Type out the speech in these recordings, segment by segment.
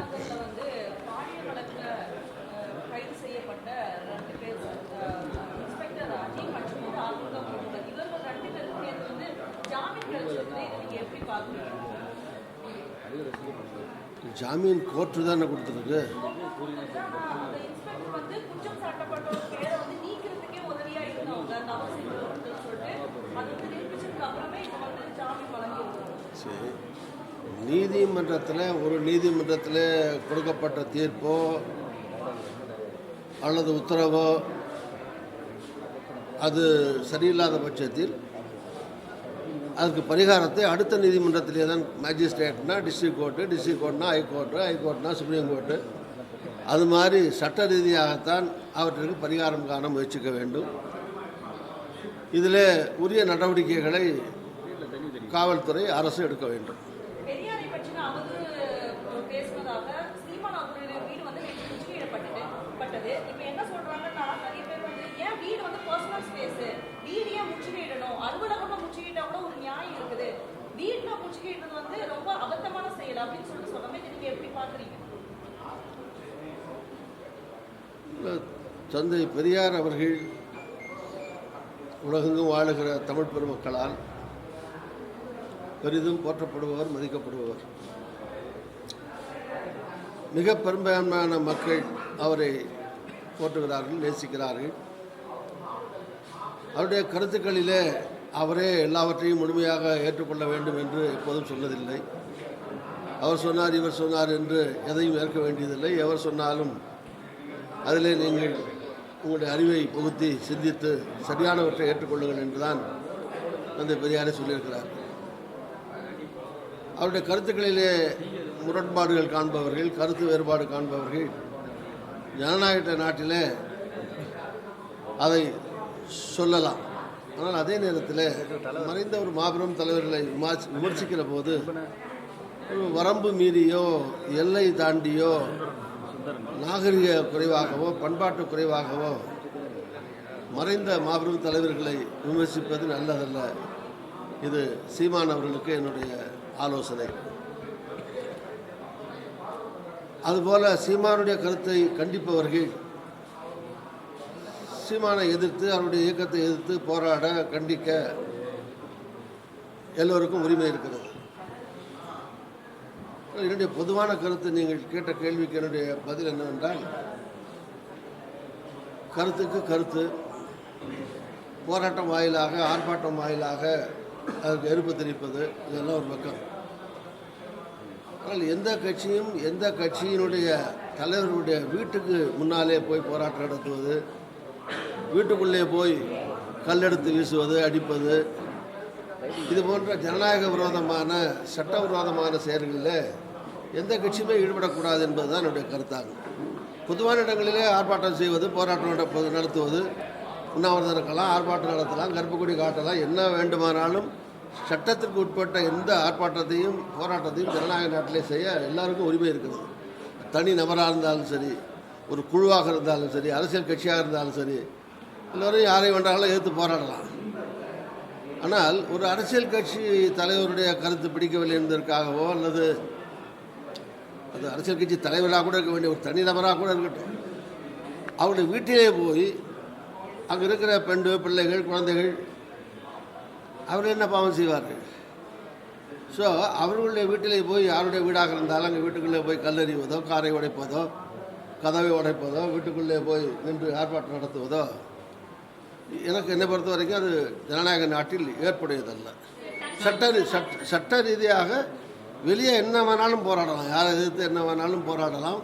வந்து பாலியல் வழக்குல கைது செய்யப்பட்ட ரெண்டு பேர் இன்ஸ்பெக்டர் அஜய் மற்றும் வந்து ஆறுமுகம் அவர்கள். இவர்கள் ரெண்டு நேத்து வந்து ஜாமீன் கிடைச்சிருக்கு இதை நீங்க எப்படி பாக்குறீங்க ஜாமீன் கோர்ட்டு தானே கொடுத்துருக்கு. இன்ஸ்பெக்டர் வந்து குற்றம் சாட்டப்பட்டவர் பேரை வந்து நீக்கிறதுக்கே உதவியா இருந்தவங்க. தவறு செஞ்சவர்கள் சொல்லிட்டு அது நிரூபிச்சதுக்கு அப்புறமே இப்போ வந்து ஜாமீன் வழங்கியிருக்காங்க. சரி. நீதிமன்றத்தில் ஒரு நீதிமன்றத்தில் கொடுக்கப்பட்ட தீர்ப்போ அல்லது உத்தரவோ அது சரியில்லாத பட்சத்தில் அதுக்கு பரிகாரத்தை அடுத்த நீதிமன்றத்திலே தான் மேஜிஸ்ட்ரேட்னா டிஸ்ட்ரிக்ட் கோர்ட்டு டிஸ்ட்ரிக்ட் கோர்ட்னா ஹைகோர்ட்டு ஹைகோர்ட்னா சுப்ரீம் கோர்ட்டு அது மாதிரி சட்ட ரீதியாகத்தான் அவற்றிற்கு பரிகாரம் காண முயற்சிக்க வேண்டும். இதில் உரிய நடவடிக்கைகளை காவல்துறை அரசு எடுக்க வேண்டும் பெரியாரை பற்றின அவதூறு பேசுனதாக சீமான் அவர்களுடைய வீடு வந்து நேற்று முற்றுகையிடப்பட்டது பட்டது இப்போ என்ன சொல்றாங்கன்னா நிறைய பேர் வந்து ஏன் வீடு வந்து பர்சனல் ஸ்பேஸ் வீடு ஏன் முற்றுகையிடணும் அலுவலகமா முற்றுகையிட்டா கூட ஒரு நியாயம் இருக்குது வீட்டுல முற்றுகையிடுறது வந்து ரொம்ப அபத்தமான செயல் அப்படின்னு சொல்லிட்டு சொல்லாம இதை நீங்க எப்படி பாக்குறீங்க தந்தை பெரியார் அவர்கள் உலகெங்கும் வாழுகிற தமிழ் பெருமக்களால் பெரிதும் போற்றப்படுபவர் மதிக்கப்படுபவர். மிக பெரும்பான்மையான மக்கள் அவரை போற்றுகிறார்கள் நேசிக்கிறார்கள். அவருடைய கருத்துக்களிலே அவரே எல்லாவற்றையும் முழுமையாக ஏற்றுக்கொள்ள வேண்டும் என்று எப்போதும் சொன்னதில்லை. அவர் சொன்னார் இவர் சொன்னார் என்று எதையும் ஏற்க வேண்டியதில்லை. எவர் சொன்னாலும் அதிலே நீங்கள் உங்களுடைய அறிவை புகுத்தி சிந்தித்து சரியானவற்றை ஏற்றுக்கொள்ளுங்கள் என்றுதான் தந்தை பெரியாரை சொல்லியிருக்கிறார். அவருடைய கருத்துக்களிலே முரண்பாடுகள் காண்பவர்கள் கருத்து வேறுபாடு காண்பவர்கள் ஜனநாயக நாட்டிலே அதை சொல்லலாம். ஆனால் அதே நேரத்தில் மறைந்த ஒரு மாபெரும் தலைவர்களை விமர்சிக்கிற போது ஒரு வரம்பு மீறியோ எல்லை தாண்டியோ நாகரிக குறைவாகவோ பண்பாட்டு குறைவாகவோ மறைந்த மாபெரும் தலைவர்களை விமர்சிப்பது நல்லதல்ல. இது சீமான் அவர்களுக்கு என்னுடைய ஆலோசனை. அதுபோல சீமானுடைய கருத்தை கண்டிப்பவர்கள் சீமானை எதிர்த்து அவருடைய இயக்கத்தை எதிர்த்து போராட கண்டிக்க எல்லோருக்கும் உரிமை இருக்கிறது. என்னுடைய பொதுவான கருத்து நீங்கள் கேட்ட கேள்விக்கு என்னுடைய பதில் என்னவென்றால் கருத்துக்கு கருத்து போராட்டம் வாயிலாக ஆர்ப்பாட்டம் வாயிலாக அதற்கு எதிர்ப்பு தெரிவிப்பது இதெல்லாம் ஒரு பக்கம். ஆனால் எந்த கட்சியும் எந்த கட்சியினுடைய தலைவர்களுடைய வீட்டுக்கு முன்னாலே போய் போராட்டம் நடத்துவது வீட்டுக்குள்ளே போய் கல்லெடுத்து வீசுவது அடிப்பது இது போன்ற ஜனநாயக விரோதமான சட்ட விரோதமான செயல்களில் எந்த கட்சியுமே ஈடுபடக்கூடாது என்பது தான் என்னுடைய கருத்தாகும் பொதுவான இடங்களிலே ஆர்ப்பாட்டம் செய்வது போராட்டம் நடத்துவது உண்ணாவிரதம் இருக்கலாம் ஆர்ப்பாட்டம் நடத்தலாம் கர்ப்பக்குடி காட்டலாம் என்ன வேண்டுமானாலும் சட்டத்திற்கு உட்பட்ட எந்த ஆர்ப்பாட்டத்தையும் போராட்டத்தையும் ஜனநாயக நாட்டிலே செய்ய எல்லாருக்கும் உரிமை இருக்கிறது. தனி நபராக இருந்தாலும் சரி ஒரு குழுவாக இருந்தாலும் சரி அரசியல் கட்சியாக இருந்தாலும் சரி எல்லோரும் யாரை வேண்டாலும் எதிர்த்து போராடலாம். ஆனால் ஒரு அரசியல் கட்சி தலைவருடைய கருத்து பிடிக்கவில்லை என்பதற்காகவோ அல்லது அது அரசியல் கட்சி தலைவராக கூட இருக்க வேண்டிய ஒரு தனிநபராக கூட இருக்கட்டும். அவருடைய வீட்டிலே போய் அங்கே இருக்கிற பெண்டு பிள்ளைகள் குழந்தைகள் அவர் என்ன பாவம் செய்வார்கள்? ஸோ அவர்களுடைய வீட்டிலே போய் யாருடைய வீடாக இருந்தாலும் அங்கே வீட்டுக்குள்ளே போய் கல்லறிவதோ காரை உடைப்பதோ கதவை உடைப்பதோ வீட்டுக்குள்ளே போய் நின்று ஆர்ப்பாட்டம் நடத்துவதோ எனக்கு என்னை பொறுத்த வரைக்கும் அது ஜனநாயக நாட்டில் ஏற்புடையதல்ல. சட்ட சட்ட சட்ட ரீதியாக வெளியே என்ன வேணாலும் போராடலாம். யாரை எதிர்த்து என்ன வேணாலும் போராடலாம்.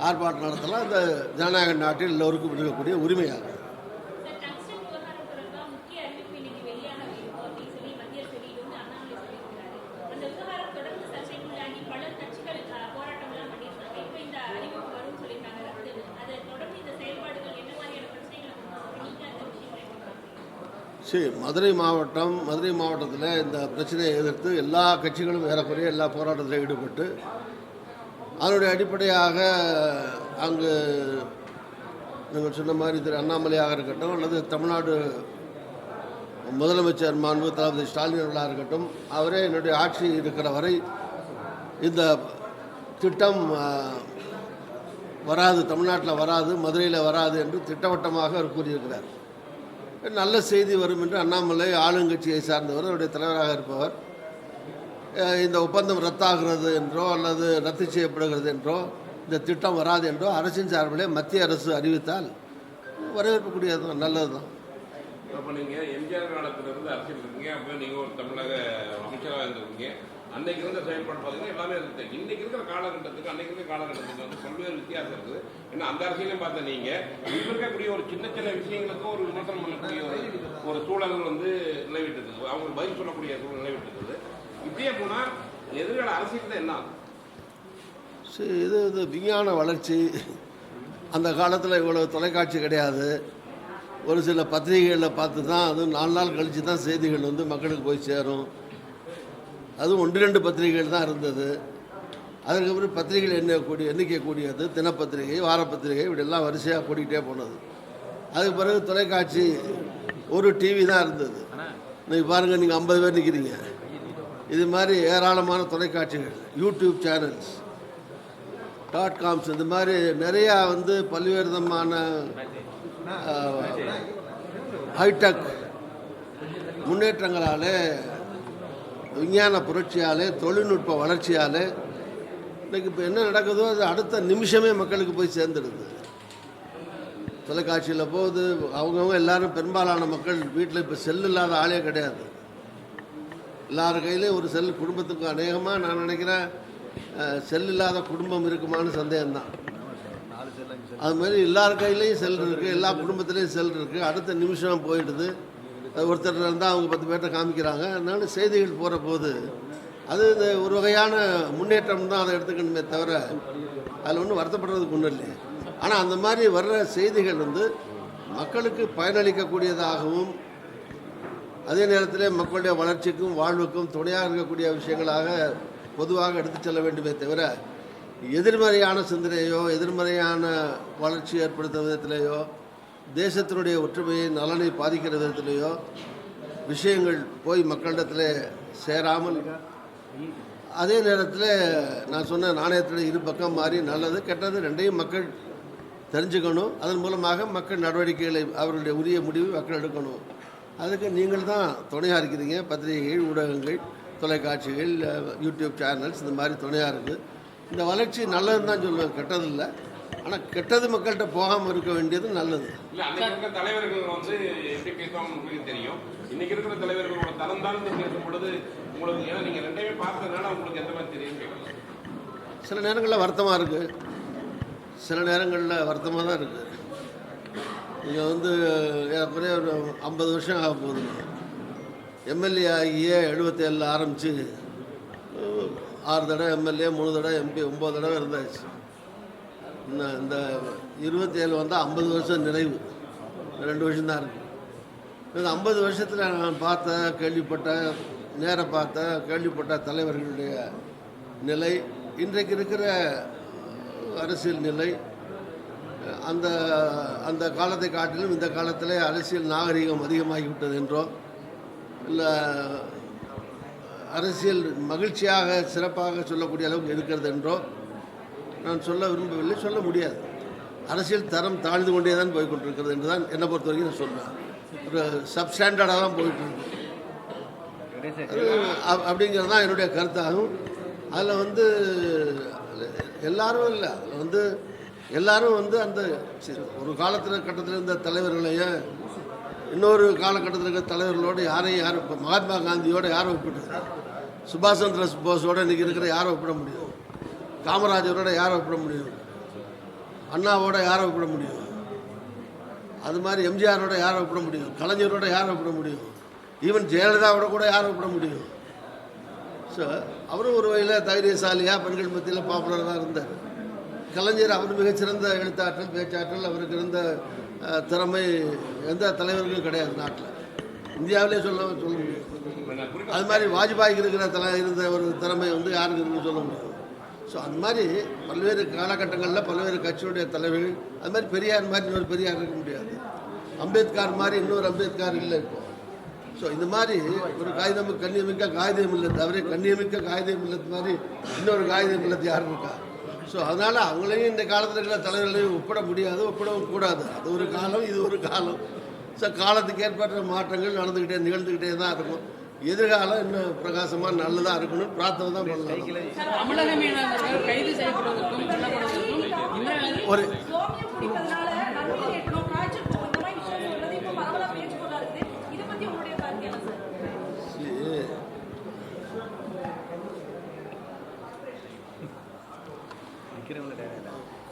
ஆர்ப்பாட்டம் நடத்தலாம். இந்த ஜனநாயக நாட்டில் எல்லோருக்கும் இருக்கக்கூடிய உரிமையாகும் சார், டங்ஸ்டன் விவகாரம் தொடர்பா முக்கிய அறிவிப்பு இன்னைக்கு வெளியாக இருக்கும் அப்படின்னு சொல்லி மத்திய வெளியிட்டு வந்து அண்ணாமலை சொல்லியிருக்கிறாரு. அந்த விவகாரம் தொடர்ந்து சர்ச்சைக்குள்ளாகி பல கட்சிகள் அஹ், போராட்டம்லாம் பண்ணியிருக்காங்க. இப்ப இந்த அறிவிப்பு வரும்னு சொல்லியிருக்காங்க ரத்துன்னு. அதை தொடர்ந்து இந்த செயல்பாடுகள் என்ன மாதிரியான பிரச்சனைகளை கொண்டு வரும்? நீங்க அந்த விஷயங்களை எப்படி பார்க்குறீங்க? சரி மதுரை மாவட்டம் மதுரை மாவட்டத்தில் இந்த பிரச்சனையை எதிர்த்து எல்லா கட்சிகளும் ஏறக்குறைய எல்லா போராட்டத்திலும் ஈடுபட்டு அதனுடைய அடிப்படையாக அங்கு நீங்கள் சொன்ன மாதிரி திரு அண்ணாமலையாக இருக்கட்டும் அல்லது தமிழ்நாடு முதலமைச்சர் மாண்பு தளபதி ஸ்டாலின் அவர்களாக இருக்கட்டும் அவரே என்னுடைய ஆட்சி இருக்கிற வரை இந்த திட்டம் வராது தமிழ்நாட்டில் வராது மதுரையில் வராது என்று திட்டவட்டமாக அவர் கூறியிருக்கிறார். நல்ல செய்தி வரும் என்று அண்ணாமலை ஆளுங்கட்சியை சார்ந்தவர் அவருடைய தலைவராக இருப்பவர். இந்த ஒப்பந்தம் ரத்தாகிறது என்றோ அல்லது ரத்து செய்யப்படுகிறது என்றோ இந்த திட்டம் வராது என்றோ அரசின் சார்பிலே மத்திய அரசு அறிவித்தால் வரவேற்கக்கூடியது தான் நல்லது தான் அப்போ நீங்கள் எம்ஜிஆர் காலத்திலிருந்து அரசியல் இருக்கீங்க. அப்போ நீங்கள் ஒரு தமிழக அமைச்சராக இருந்திருக்கீங்க. அன்னைக்கு இருந்த செயல்பாடு பார்த்தீங்கன்னா எல்லாமே இருக்கு இன்னைக்கு இருக்கிற காலகட்டத்துக்கு அன்னைக்கு இருக்கிற காலகட்டத்துக்கு வந்து பல்வேறு வித்தியாசம் இருக்குது. ஏன்னா அந்த அரசியலையும் பார்த்த நீங்கள் இப்போ இருக்கக்கூடிய ஒரு சின்ன சின்ன விஷயங்களுக்கும் ஒரு விமர்சனம் பண்ணக்கூடிய ஒரு ஒரு சூழல்கள் வந்து நிலவிட்டு இருக்குது அவங்க பதில் சொல்லக்கூடிய சூழல் நிலவிட்டு இருக்குது இப்படியே போனால் எதிர்கால அரசியல் தான் என்ன ஆகும்? சரி இது இது விஞ்ஞான வளர்ச்சி. அந்த காலத்தில் இவ்வளோ தொலைக்காட்சி கிடையாது. ஒரு சில பத்திரிகைகளில் பார்த்து தான் அதுவும் நாலு நாள் கழித்து தான் செய்திகள் வந்து மக்களுக்கு போய் சேரும். அதுவும் ஒன்று ரெண்டு பத்திரிகைகள் தான் இருந்தது. அதுக்கப்புறம் பத்திரிகைகள் என்ன கூடிய எண்ணிக்கை கூடியது? தினப்பத்திரிகை வாரப்பத்திரிகை இப்படிலாம் வரிசையாக கூட்டிகிட்டே போனது. அதுக்கு பிறகு தொலைக்காட்சி ஒரு டிவி தான் இருந்தது. இன்னைக்கு பாருங்கள் நீங்கள் ஐம்பது பேர் நிற்கிறீங்க இது மாதிரி ஏராளமான தொலைக்காட்சிகள் யூடியூப் சேனல்ஸ் டாட் காம்ஸ் இந்த மாதிரி நிறையா வந்து பல்வேறு விதமான ஹைடெக் முன்னேற்றங்களாலே விஞ்ஞான புரட்சியாலே தொழில்நுட்ப வளர்ச்சியாலே இன்றைக்கி இப்போ என்ன நடக்குதோ அது அடுத்த நிமிஷமே மக்களுக்கு போய் சேர்ந்துடுது. தொலைக்காட்சியில் போகுது அவங்கவுங்க எல்லாரும் பெரும்பாலான மக்கள் வீட்டில் இப்போ செல் இல்லாத ஆளே கிடையாது. எல்லார் கையிலையும் ஒரு செல் குடும்பத்துக்கு அநேகமாக நான் நினைக்கிறேன் செல் இல்லாத குடும்பம் இருக்குமான்னு சந்தேகம்தான். அது மாதிரி எல்லார் கையிலையும் செல் இருக்குது எல்லா குடும்பத்துலேயும் செல் இருக்குது அடுத்த நிமிஷம் போயிடுது. ஒருத்தர் இருந்தால் அவங்க பத்து பேர்ட்ட காமிக்கிறாங்க. அதனால செய்திகள் போகிற போது அது இந்த ஒரு வகையான முன்னேற்றம் தான் அதை எடுத்துக்கணுமே தவிர அதில் ஒன்றும் வருத்தப்படுறதுக்கு ஒன்றும் இல்லை ஆனால் அந்த மாதிரி வர்ற செய்திகள் வந்து மக்களுக்கு பயனளிக்கக்கூடியதாகவும் அதே நேரத்தில் மக்களுடைய வளர்ச்சிக்கும் வாழ்வுக்கும் துணையாக இருக்கக்கூடிய விஷயங்களாக பொதுவாக எடுத்துச் செல்ல வேண்டுமே தவிர எதிர்மறையான சிந்தனையோ எதிர்மறையான வளர்ச்சி ஏற்படுத்தும் விதத்திலேயோ தேசத்தினுடைய ஒற்றுமையை நலனை பாதிக்கிற விதத்திலேயோ விஷயங்கள் போய் மக்களிடத்தில் சேராமல் அதே நேரத்தில் நான் சொன்ன நாணயத்தில் இரு பக்கம் மாறி நல்லது கெட்டது ரெண்டையும் மக்கள் தெரிஞ்சுக்கணும். அதன் மூலமாக மக்கள் நடவடிக்கைகளை அவர்களுடைய உரிய முடிவு மக்கள் எடுக்கணும். அதுக்கு நீங்கள் தான் துணையாக இருக்கிறீங்க. பத்திரிகைகள் ஊடகங்கள் தொலைக்காட்சிகள் யூடியூப் சேனல்ஸ் இந்த மாதிரி துணையாக இருக்குது இந்த வளர்ச்சி நல்லதுன்னு தான் சொல்லுவேன் கெட்டதில்லை. ஆனால் கெட்டது மக்கள்கிட்ட போகாமல் இருக்க வேண்டியது நல்லது. இல்ல இருக்கிற தலைவர்கள் வந்து எப்படி பேசுவாங்க உங்களுக்கு தெரியும். இன்னைக்கு இருக்கிற தலைவர்களோட தரம் தாழ்ந்து பேசும் பொழுது உங்களுக்கு ஏன்னா நீங்க ரெண்டையுமே பார்த்ததுனால உங்களுக்கு எந்த மாதிரி தெரியும் சில நேரங்களில் வருத்தமாக இருக்குது சில நேரங்களில் வருத்தமாக தான் இருக்குது நீங்கள் வந்து ஏறக்குறைய ஒரு ஐம்பது வருஷம் ஆக போகுது. எம்எல்ஏ ஆகிய எழுபத்தேழில் ஆரம்பித்து ஆறு தடவை எம்எல்ஏ மூணு தடவை எம்பி ஒம்பது தடவை இருந்தாச்சு. இந்த இந்த இருபத்தேழு வந்தால் ஐம்பது வருஷம் நிறைவு. ரெண்டு வருஷம்தான் இருக்குது இந்த ஐம்பது வருஷத்தில் நான் பார்த்த கேள்விப்பட்ட நேர பார்த்த கேள்விப்பட்ட தலைவர்களுடைய நிலை இன்றைக்கு இருக்கிற அரசியல் நிலை அந்த அந்த காலத்தை காட்டிலும் இந்த காலத்தில் அரசியல் நாகரிகம் அதிகமாகிவிட்டது என்றோ இல்லை அரசியல் மகிழ்ச்சியாக சிறப்பாக சொல்லக்கூடிய அளவுக்கு இருக்கிறது என்றோ நான் சொல்ல விரும்பவில்லை சொல்ல முடியாது. அரசியல் தரம் தாழ்ந்து கொண்டே தான் போய்கொண்டிருக்கிறது என்று தான் என்னை பொறுத்த வரைக்கும் நான் சொல்வேன் ஒரு சப்ஸ்டாண்டர்டாக தான் போயிட்டுருக்கு அப்- அப்படிங்கிறது தான் என்னுடைய கருத்தாகும். அதில் வந்து எல்லாரும் இல்லை. அதில் வந்து எல்லாரும் வந்து அந்த ஒரு காலத்தில் கட்டத்தில் இருந்த தலைவர்களையும் இன்னொரு காலகட்டத்தில் இருக்கிற தலைவர்களோடு யாரையும் யாரும் இப்போ மகாத்மா காந்தியோடு யாரும் ஒப்பிட்டு சுபாஷ் சந்திர போஸோட இன்றைக்கி இருக்கிற யாரை ஒப்பிட முடியும் காமராஜரோட யாரை ஒப்பிட முடியும்? அண்ணாவோட யாரை ஒப்பிட முடியும்? அது மாதிரி எம்ஜிஆரோட யாரை ஒப்பிட முடியும்? கலைஞரோட யாரை ஒப்பிட முடியும்? ஈவன் ஜெயலலிதாவோட கூட யாரை ஒப்பிட முடியும்? ஸோ அவரும் ஒரு வகையில் தைரியசாலியாக பெண்கள் மத்தியில் பாப்புலராக தான் இருந்தார். கலைஞர் அவர் மிகச்சிறந்த எழுத்தாற்றல் பேச்சாற்றல் அவருக்கு இருந்த திறமை எந்த தலைவருக்கும் கிடையாது நாட்டில். இந்தியாவிலே சொல்ல சொல்ல முடியும். அது மாதிரி வாஜ்பாய்க்கு இருக்கிற தலை இருந்த ஒரு திறமை வந்து யாருக்கு இருக்குன்னு சொல்ல முடியும்? ஸோ அந்த மாதிரி பல்வேறு காலகட்டங்களில் பல்வேறு கட்சியுடைய தலைவர்கள் அது மாதிரி பெரியார் மாதிரி இன்னொரு பெரியார் இருக்க முடியாது. அம்பேத்கர் மாதிரி இன்னொரு அம்பேத்கர் இல்லை இருக்கும் ஸோ இந்த மாதிரி ஒரு காகிதம் கண்ணியமிக்க காகிதம் இல்லத்து அவரே கண்ணியமிக்க காகிதம் இல்லத்து மாதிரி இன்னொரு காகிதம் இல்லத்து யாரும் இருக்கா? ஸோ அதனால் அவங்களையும் இந்த காலத்தில் இருக்கிற தலைவர்களையும் ஒப்பிட முடியாது ஒப்பிடவும் கூடாது. அது ஒரு காலம் இது ஒரு காலம். ஸோ காலத்துக்கு ஏற்பட்ட மாற்றங்கள் நடந்துக்கிட்டே நிகழ்ந்துக்கிட்டே தான் இருக்கும். எதிர்காலம் இன்னும் பிரகாசமாக நல்லதாக இருக்கணும்னு பிரார்த்தனை தான் பண்ணலாம். ஒரு.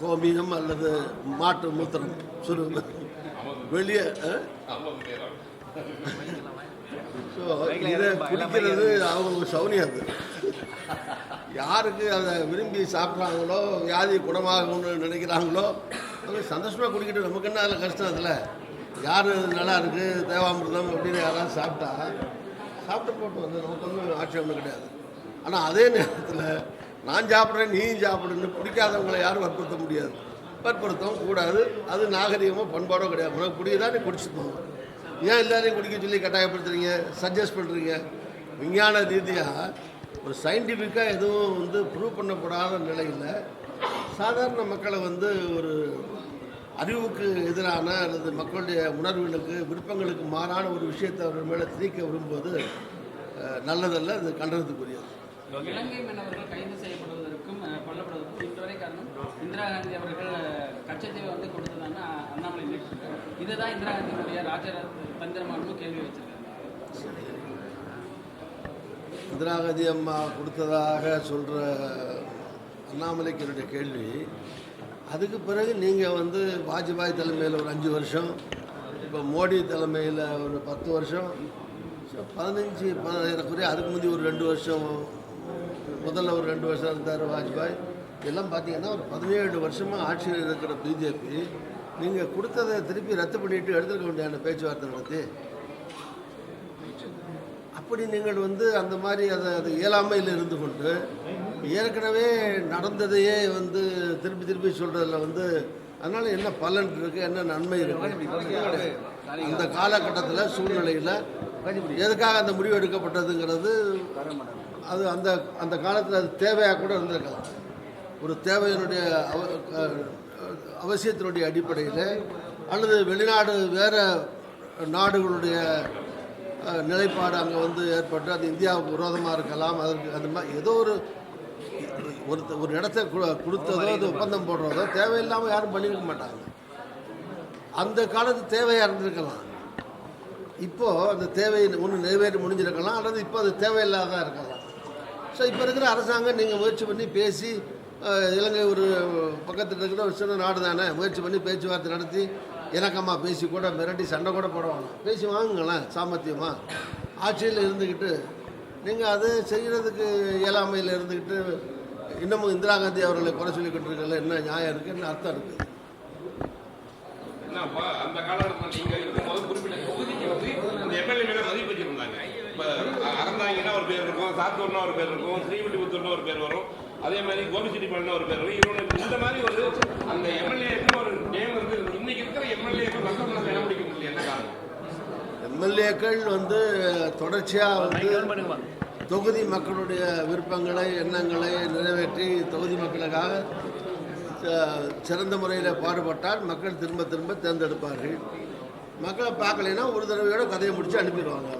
கோமியம் அல்லது மாட்டு மூத்திரம் சுருங்க வெளியே இதை குடிக்கிறது அவங்க சௌனியம் அது யாருக்கு அதை விரும்பி சாப்பிட்றாங்களோ வியாதி குணமாகணும்னு நினைக்கிறாங்களோ அவங்க சந்தோஷமாக குடிக்கிட்டு நமக்கு என்ன அதில் கஷ்டம் அதில்? யார் நல்லா இருக்குது தேவாமிர்தம் அப்படின்னு யாராவது சாப்பிட்டா சாப்பிட்டு போட்டு வந்து நமக்கு ஒன்றும் ஆட்சேபம் கிடையாது. ஆனால் அதே நேரத்தில் நான் சாப்பிட்றேன் நீயும் சாப்பிடுன்னு பிடிக்காதவங்களை யாரும் வற்புறுத்த முடியாது. வற்புறுத்தவும் கூடாது. அது நாகரிகமோ பண்பாடோ கிடையாது. உனக்கு பிடிக்குதா நீ குடிச்சு போகும் ஏன் எல்லாரையும் குடிக்க சொல்லி கட்டாயப்படுத்துறீங்க? சஜஸ்ட் பண்ணுறீங்க விஞ்ஞான ரீதியாக ஒரு சயின்டிஃபிக்காக எதுவும் வந்து ப்ரூவ் பண்ணப்படாத நிலையில் சாதாரண மக்களை வந்து ஒரு அறிவுக்கு எதிரான அல்லது மக்களுடைய உணர்வுகளுக்கு விருப்பங்களுக்கு மாறான ஒரு விஷயத்தை அவர் மேலே திணிக்க விரும்புவது நல்லதல்ல அது கண்டனத்துக்குரியது. இலங்கை மீனவர்கள் கைது செய்யப்படுவதற்கும் கொல்லப்படுவதற்கும் இதுவரை காரணம் இந்திரா காந்தி அவர்கள் அஹ், வந்து கொடுத்ததான அண்ணாமலை இதுதான் இந்திரா காந்தியினுடைய ராஜ தந்திரமானு கேள்வி வச்சிருக்காங்க. இந்திராகாந்தி அம்மா கொடுத்ததாக சொல்கிற அண்ணாமலைக்கு என்னுடைய கேள்வி. அதுக்கு பிறகு நீங்கள் வந்து வாஜ்பாய் தலைமையில் ஒரு அஞ்சு வருஷம் இப்போ மோடி தலைமையில் ஒரு பத்து வருஷம் பதினஞ்சு பதினேறக்குறைய அதுக்கு முந்தி ஒரு ரெண்டு வருஷம் முதல்ல ஒரு ரெண்டு வருஷம் இருந்தார் வாஜ்பாய். எல்லாம் பார்த்தீங்கன்னா ஒரு பதினேழு வருஷமாக ஆட்சியில் இருக்கிற பிஜேபி நீங்கள் கொடுத்ததை திருப்பி ரத்து பண்ணிட்டு எடுத்துக்க வேண்டிய பேச்சுவார்த்தை நடத்தி அப்படி நீங்கள் வந்து அந்த மாதிரி அதை அது இயலாமையில் இருந்து கொண்டு ஏற்கனவே நடந்ததையே வந்து திருப்பி திருப்பி சொல்கிறதுல வந்து அதனால் என்ன பலன் இருக்குது என்ன நன்மை இருக்குது அந்த காலகட்டத்தில் சூழ்நிலையில் எதுக்காக அந்த முடிவு எடுக்கப்பட்டதுங்கிறது அது அந்த அந்த காலத்தில் அது தேவையாக கூட இருந்திருக்கலாம். ஒரு தேவையினுடைய அவ அவசியத்தினுடைய அடிப்படையில் அல்லது வெளிநாடு வேறு நாடுகளுடைய நிலைப்பாடு அங்கே வந்து ஏற்பட்டு அது இந்தியாவுக்கு விரோதமாக இருக்கலாம் அதற்கு அந்த மாதிரி ஏதோ ஒரு ஒரு ஒரு இடத்த கொடுத்ததோ அது ஒப்பந்தம் போடுறதோ தேவையில்லாமல் யாரும் பண்ணியிருக்க மாட்டாங்க. அந்த காலத்து தேவையாக இருந்திருக்கலாம். இப்போது அந்த தேவை ஒன்று நிறைவேறி முடிஞ்சிருக்கலாம் அல்லது இப்போ அது தேவையில்லாத இருக்கலாம். ஸோ இப்போ இருக்கிற அரசாங்கம் நீங்கள் முயற்சி பண்ணி பேசி இலங்கை ஒரு பக்கத்தில் இருக்கிற ஒரு சின்ன நாடு தானே முயற்சி பண்ணி பேச்சுவார்த்தை நடத்தி இணக்கமாக பேசி கூட மிரட்டி சண்டை கூட போடுவாங்க. பேசி வாங்குங்களேன் சாமர்த்தியமாக ஆட்சியில் இருந்துக்கிட்டு நீங்கள் அது செய்கிறதுக்கு இயலாமையில் இருந்துக்கிட்டு இன்னமும் இந்திரா காந்தி அவர்களை குறை சொல்லிக்கிட்டு இருக்கல என்ன நியாயம் இருக்குது என்ன அர்த்தம் இருக்குது என்னப்பா அந்த காலகட்டத்தில் இருக்கும்போது குறிப்பிட்ட தொகுதிக்கு வந்து அந்த எம்எல்ஏ மதிப்பு அறந்தாங்கன்னா ஒரு பேர் இருக்கும் சாத்தூர்னா ஒரு பேர் இருக்கும் ஸ்ரீவில்லிபுத்தூர்னா ஒரு பேர் வரும். அதே மாதிரி கோபிச்செட்டிப்பாளையம் ஒரு பேர் வரும் இந்த மாதிரி ஒரு அந்த எம்எல்ஏக்கு ஒரு நேம் இருக்கு. இன்னைக்கு இருக்கிற எம்எல்ஏக்கு மக்கள் இடம் பிடிக்க முடியல. என்ன காரணம்? எம்எல்ஏக்கள் வந்து தொடர்ச்சியாக வந்து தொகுதி மக்களுடைய விருப்பங்களை எண்ணங்களை நிறைவேற்றி தொகுதி மக்களுக்காக சிறந்த முறையில் பாடுபட்டால் மக்கள் திரும்ப திரும்ப தேர்ந்தெடுப்பார்கள். மக்களை பார்க்கலைன்னா ஒரு தடவையோட கதையை முடித்து அனுப்பிடுவாங்க.